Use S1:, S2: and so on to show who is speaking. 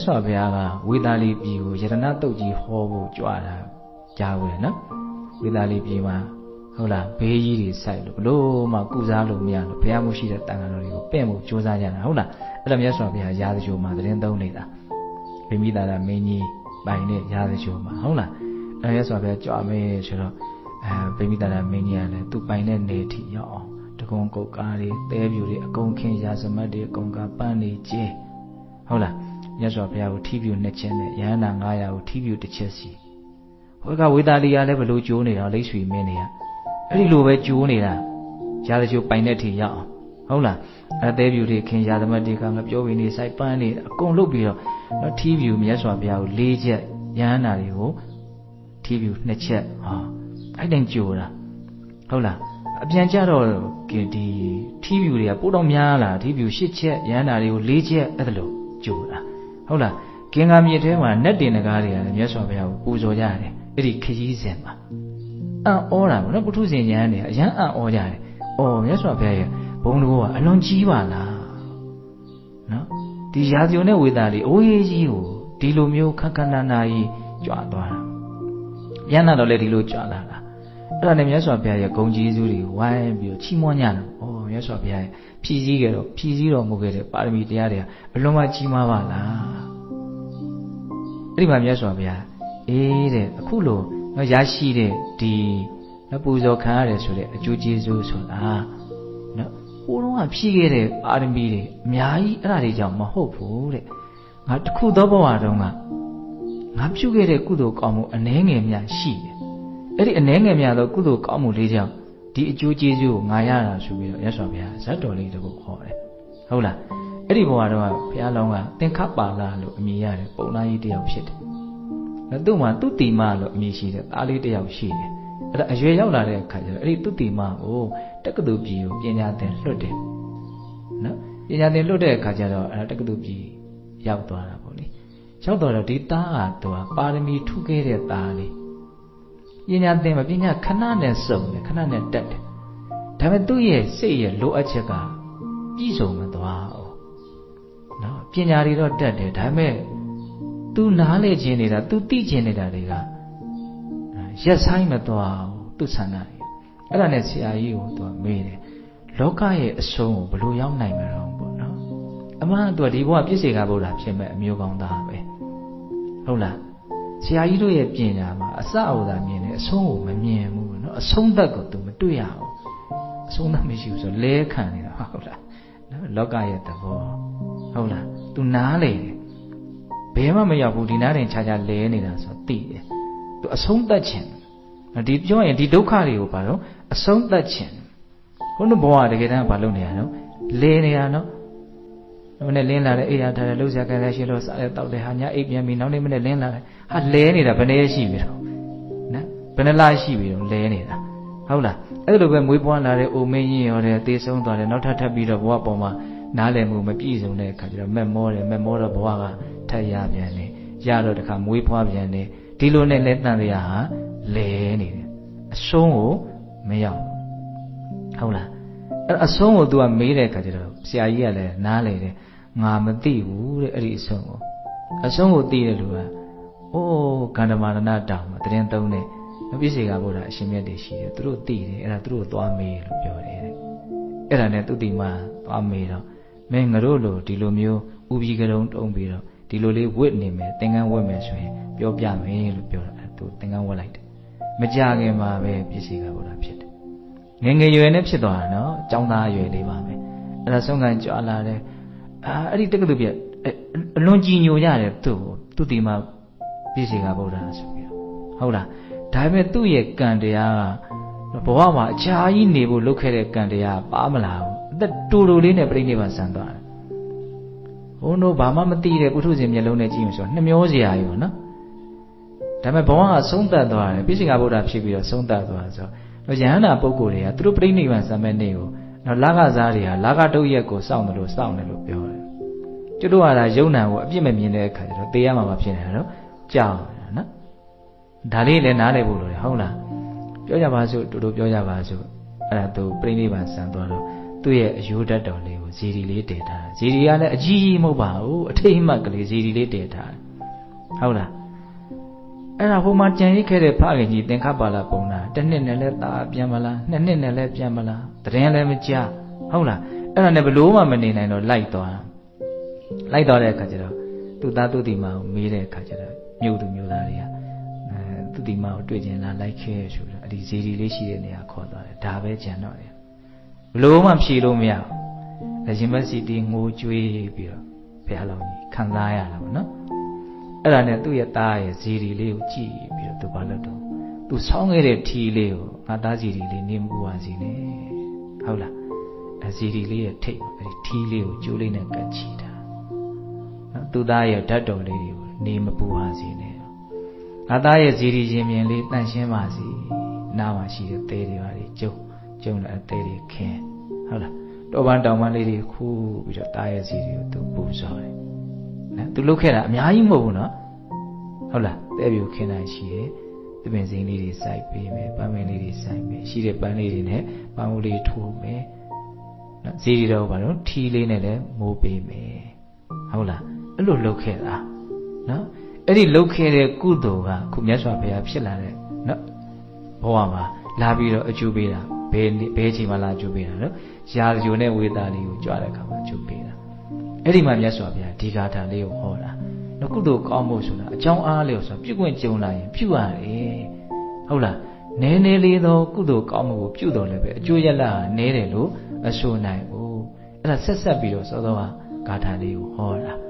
S1: တ်စွာဘုရားကဝေသာလီပြည်ကိုယရဏတုတ်ကြီးဟောဖို့ကြွတာကြားဘူးလေနော်ဝေသာလီပြည်မှာဟုတ်လားဘေးကြီးတွေစိုက်လို့ဘလို့မှကုစားလို့မရလို့ဘုရားမှုရှိတဲ့တန်ခါတော်တွေကိုပင့်ဖို့ကြိုးစားကြတာဟုတ်လားအဲ့ဒါမြတ်စွာဘုရားရာဇဂိုမှာသတင်းသုံးနေတာဗိမိတာရမင်းကြီးပိုင်တဲ့ရာဇဂိုမှာဟုတ်လားအဲ့မြတ်စွာဘုရားကြွမယ်ဆိုတော့အဲဗိမိတာရမင်းကြီးကလည်းသူပိုင်တဲ့နေထီရောက်အောင်တကုံကုတ်ကားတွေတဲပြူတွေအကုန်ခင်းရာဇမတ်တွေအကုန်ကပန်းနေကျင်းဟုတ်လား မြတ်စွာဘုရားကိုထီးပြူနှစ်ချက်နဲ့ယဟန္တာ900ကိုထီးပြူတစ်ချက်စီဟောကဝေတာလီကလည်းဘလို့ကျိုးနေတာလိတ်ဆွေမင်းတွေကအဲ့ဒီလိုပဲကျိုးနေတာရာဇဂိုပိုင်တဲ့ထီရောက်အောင်ဟုတ်လားအသေးပြူတွေခင်ရာသမတ်တွေကငါပြောပြီးနေစိုက်ပန်းနေအကုန်လုတ်ပြီးတော့နော်ထီးပြူမြတ်စွာဘုရားကို၄ချက်ရဟန္တာတွေကိုထီးပြူနှစ်ချက်ဟာအဲ့တိုင်ကြိုတာဟုတ်လားအပြန်ကြတော့ဒီထီးပြူတွေကပို့တော့များလားထီးပြူ၈ချက်ရဟန္တာတွေကို၄ချက်အဲ့ဒါလို့ကြိုတာ ဟုတ်လားကင်္ဂါမြေထဲမှာနတ်တင်နဂါးတွေကလည်းမြတ်စွာဘုရားကိုပူဇော်ကြတယ်အဲ့ဒီခကြီးစဉ်မှာအံ့ဩတာပေါ့နော်ပုထုဇဉ်ဉာဏ်တွေအရန်အံ့ဩကြတယ်။အော်မြတ်စွာဘုရားရဲ့ဘုံတော်ကအလွန်ကြီးပါလားနော်ဒီရာဇုံနဲ့ဝေတာလေးအိုးရေးကြီးကိုဒီလိုမျိုးခက်ခဏနာကြီးကြွားသွားတာ။ပြန်လာတော့လေဒီလိုကြွားလာတာ။အဲ့ဒါနဲ့မြတ်စွာဘုရားရဲ့ဂုံကြီးစုတွေဝိုင်းပြီးချီးမွမ်းကြတယ်။အော်မြတ်စွာဘုရားရဲ့ဖြည့်စည်းခဲ့တော့ဖြည့်စည်းတော်မူခဲ့တဲ့ပါရမီတရားတွေကအလွန်မှကြီးမားပါလား။ အဲ့ဒီမှာမြတ်စွာဘုရားအေးတဲ့အခုလိုနော်ရရှိတဲ့ဒီနော်ပူဇော်ခံရတယ်ဆိုတဲ့အကျိုးကျေးဇူးဆိုတာနော်ဟိုတုန်းကဖြည့်ခဲ့တဲ့အာရမီတွေအများကြီးအဲ့ဒါတွေကြောင့်မဟုတ်ဘူးတဲ့ငါတခုသောဘဝတုန်းကငါပြုခဲ့တဲ့ကုသိုလ်ကောင်းမှုအနှဲငယ်များရှိတယ်အဲ့ဒီအနှဲငယ်များသောကုသိုလ်ကောင်းမှုလေးကြောင့်ဒီအကျိုးကျေးဇူးကိုငါရတာဆိုပြီးတော့ရသော်ဘုရားဇတ်တော်လေးတခုခေါ်တယ်ဟုတ်လား အဲ့ဒီဘဝတုန်းကဘုရားလောင်းကသင်္ခပါလာလို့အမည်ရတယ်ပုံနာကြီးတယောက်ဖြစ်တယ်နော်သူ့မှာသူတိမလို့အမည်ရှိတယ်သားလေးတယောက်ရှိတယ်အဲ့ဒါအရွယ်ရောက်လာတဲ့အခါကျတော့အဲ့ဒီသူတိမကိုတက္ကသိုလ်ပြည်ကိုပညာသင်လွတ်တယ်နော်ပညာသင်လွတ်တဲ့အခါကျတော့အဲ့ဒါတက္ကသိုလ်ပြည်ရောက်သွားတာပေါ့လေရောက်တော့ဒီသားကသူကပါရမီထုခဲ့တဲ့သားလေးပညာသင်မှာပညာခဏနဲ့စုံတယ်ခဏနဲ့တက်တယ်ဒါပေမဲ့သူ့ရဲ့စိတ်ရဲ့လိုအပ်ချက်ကပြည့်စုံမသွားဘူးနော် ပညာတွေတော့တက်တယ်ဒါပေမဲ့ तू နားလေခြင်းနေတာ तू သိခြင်းနေတာတွေကရက်ဆိုင်မသွားဘူးသူ့ဆန္ဒတွေအဲ့ဒါနဲ့ဆရာကြီးကို तू မေးတယ်လောကရဲ့အဆုံးကိုဘယ်လိုရောက်နိုင်မလို့ပေါ့နော်အမှန် तू ဒီဘဝပြည့်စေကဗုဒ္ဓဖြစ်မဲ့အမျိုးကောင်းသားပဲဟုတ်လားဆရာကြီးတို့ရဲ့ပညာမှာအစအဝဒမြင်တယ်အဆုံးကိုမမြင်ဘူးနော်အဆုံးသက်ကို तू မတွေ့ရဘူးအဆုံးသက်မရှိဘူးဆိုလဲခံနေတာဟုတ်လားနော်လောကရဲ့သဘော ဟုတ်လား तू နားလေတယ်ဘယ်မှမရောက်ဘူးဒီနားတင်ခြားခြားလဲနေတာဆိုသိတယ်သူအဆုံးသတ်ခြင်းဒီပြောရင်ဒီဒုက္ခတွေကိုဘာလို့အဆုံးသတ်ခြင်းဘုန်းတော်ဘဝတကယ်တမ်းဘာလုပ်နေရနော်လဲနေတာနော်မနေ့လင်းလာတဲ့အိယာထားတဲ့လှုပ်ရှားကြတဲ့ရှိလို့စားတဲ့တောက်တဲ့ဟာညာအိပ်ပြန်ပြီးနောက်နေ့မနေ့လင်းလာတယ်ဟာလဲနေတာဘယ်နည်းရှိပြီတော့နော်ဘယ်နှလားရှိပြီတော့လဲနေတာဟုတ်လားအဲ့လိုပဲမွေးပွားလာတဲ့အိုမင်းရင်ရောတဲ့သေဆုံးသွားတယ်နောက်ထပ်ထပ်ပြီးတော့ဘဝပေါ်မှာ နားလည်မှုမပြည့်စုံတဲ့အခါကျတော့မက်မောတယ်မက်မောတော့ဘဝကထက်ရပြန်တယ်ရတော့တခါမွေးဖွားပြန်တယ်ဒီလိုနဲ့လက်တန်တရားဟာလဲနေတယ်အဆုံးကိုမရောက်ဟုတ်လားအဲ့အဆုံးကို तू ကမေးတဲ့အခါကျတော့ဆရာကြီးကလည်းနားလေတယ်ငါမသိဘူးတဲ့အဲ့ဒီအဆုံးကိုအဆုံးကိုသိတဲ့လူကအိုးကန္ဓမာရဏတောင်မှာတရင်သုံးတဲ့မပြည့်စေကဘုရားအရှင်မြတ်တွေရှိတယ်သူတို့သိတယ်အဲ့ဒါသူတို့သွားမေးလို့ပြောတယ်တဲ့အဲ့ဒါနဲ့သူတိမသွားမေးတော့ မင်းငါတို့လိုဒီလိုမျိုးဥပီကရုံတုံးပြီးတော့ဒီလိုလေးဝစ်နေမယ်သင်္ကန်းဝတ်မယ်ဆိုရင်ပြောပြမယ်လို့ပြောတာသူသင်္ကန်းဝတ်လိုက်တယ်မကြခင်မှာပဲပစ္စည်းကဘုရားဖြစ်တယ်ငငယ်ရွယ်နဲ့ဖြစ်သွားတာနော်ចောင်းသားရွယ်လေးပါပဲအဲ့ဒါဆုံးခံကြွလာတယ်အာအဲ့ဒီတက္ကသိုလ်ပြအလွန်ကြည်ညိုကြတယ်သူ့ကိုသူဒီမှာပစ္စည်းကဘုရားဆိုပြီးတော့ဟုတ်လားဒါပေမဲ့သူ့ရဲ့ကံတရားကဘဝမှာအခြားကြီးနေဖို့လုပ်ခဲ့တဲ့ကံတရားပါမလာဘူးအသက် တူတူလေးနဲ့ပြိဋိဘံဆန်သွားတယ်ဘုန်းတို့ဘာမှမသိတဲ့ပုထုဇဉ်မျက်လုံးနဲ့ကြည့်မှဆိုနှမျောစရာကြီးပေါ့နော်ဒါပေမဲ့ဘဝကဆုံးသက်သွားတယ်ပြည့်စင်္ဂဗုဒ္ဓဖြစ်ပြီးတော့ဆုံးသက်သွားဆိုတော့ယဟန္တာပုဂ္ဂိုလ်တွေကသူတို့ပြိဋိဘံဆံမဲ့နေ့ကိုတော့လာကစားတွေဟာလာကတုတ်ရက်ကိုစောင့်တယ်လို့စောင့်တယ်လို့ပြောတယ်ကျွတ်တို့ကဒါယုံနာကိုအပြစ်မမြင်တဲ့အခါကျတော့တေးရမှာမဖြစ်နေတာနော်ကြောက်နေတာနော်ဒါလေးလည်းနားလည်ဖို့လိုတယ်ဟုတ်လားပြောကြပါစို့တူတူပြောကြပါစို့အဲ့ဒါသူပြိဋိဘံဆံသွားတော့ သူ့ရဲ့အယိုးဓာတ်တော်လေးကိုဇီဒီလေးတည်ထားတာဇီဒီကလည်းအကြီးကြီးမဟုတ်ပါဘူးအထိတ်အမှတ်ကလေးဇီဒီလေးတည်ထားတယ်ဟုတ်လားအဲ့ဒါဟိုမှာကြံရိတ်ခဲ့တဲ့ဖခင်ကြီးသင်္ခပါလာပုံနာတစ်နှစ်နဲ့လဲတာပြန်မလားနှစ်နှစ်နဲ့လဲပြန်မလားတရင်လည်းမကြဟုတ်လားအဲ့ဒါနဲ့ဘလို့မှမနေနိုင်တော့လိုက်သွားလိုက်သွားတဲ့အခါကျတော့သူ့သားသူ့ဒီမကိုမေးတဲ့အခါကျတော့မြို့သူမြို့သားတွေကအဲသူ့ဒီမကိုတွေ့ကျင်လာလိုက်ခဲ့ဆိုတော့အဲ့ဒီဇီဒီလေးရှိတဲ့နေရာခေါ်သွားတယ်ဒါပဲကြံတော့တယ် ဘလို့မှဖြေလို့မရဘူးအရှင်မစီတီငိုကြွေးပြီးတော့ဘုရားလောင်းကြီးခံစားရတာပေါ့နော်အဲ့ဒါနဲ့သူ့ရဲ့သားရဲ့ဇီဒီလေးကိုကြည့်ပြီးတော့သူဘာလုပ်တော့သူဆောင်းခဲ့တဲ့ထီလေးကိုငါသားဇီဒီလေးနေမူပါစီနဲ့ဟုတ်လားအဇီဒီလေးရဲ့ထိတ်အဲ့ဒီထီလေးကိုကျိုးလေးနဲ့ကတ်ချီတာနော်သူ့သားရဲ့ဓာတ်တော်လေးတွေကိုနေမပူပါစီနဲ့ငါသားရဲ့ဇီဒီရင်မြင်လေးတန့်ရှင်းပါစီနားမှာရှိတဲ့သဲတွေပါလေကျုံ ကျုံလည်းအသေးတွေခင်းဟုတ်လားတော်ပန်းတောင်ပန်းလေးတွေခူးပြီးတော့သားရဲ့ဇီဒီကိုသူပူဇော်တယ်နော်သူလုတ်ခဲ့တာအများကြီးမဟုတ်ဘူးနော်ဟုတ်လားတဲ့ပြူခင်းတာရှိတယ်သပင်စိမ်းလေးတွေစိုက်ပေးမယ်ပန်းမင်းလေးတွေစိုက်မယ်ရှိတဲ့ပန်းလေးတွေနဲ့ပန်းဦးလေးထိုးမယ်နော်ဇီဒီတော့ဘာလို့ထီလေးနဲ့လည်းမိုးပေးမယ်ဟုတ်လားအဲ့လိုလုတ်ခဲ့တာနော်အဲ့ဒီလုတ်ခဲ့တဲ့ကုသိုလ်ကခုမြတ်စွာဘုရားဖြစ်လာတဲ့နော်ဘဝမှာ လာပြီးတော့အကျိုးပေးတာဘယ်ဘယ်ချိန်မှလာအကျိုးပေးတာနော်ရာဇဂိုနဲ့ဝေတာလေးကိုကြွတဲ့အခါမှာအကျိုးပေးတာအဲ့ဒီမှာမြတ်စွာဘုရားဒီဂါထာလေးကိုဟောတာနော်ကုသိုလ်ကောင်းဖို့ဆိုတာအကြောင်းအားလျော်ဆိုတာပြုခွင့်ကြုံလာရင်ပြုရတယ်ဟုတ်လားနည်းနည်းလေးသောကုသိုလ်ကောင်းမှုကိုပြုတော်လည်းပဲအကျိုးရလဒ်ဟာနည်းတယ်လို့အဆိုနိုင်ဘူးအဲ့ဒါဆက်ဆက်ပြီးတော့သောသောကဂါထာလေးကိုဟောတာ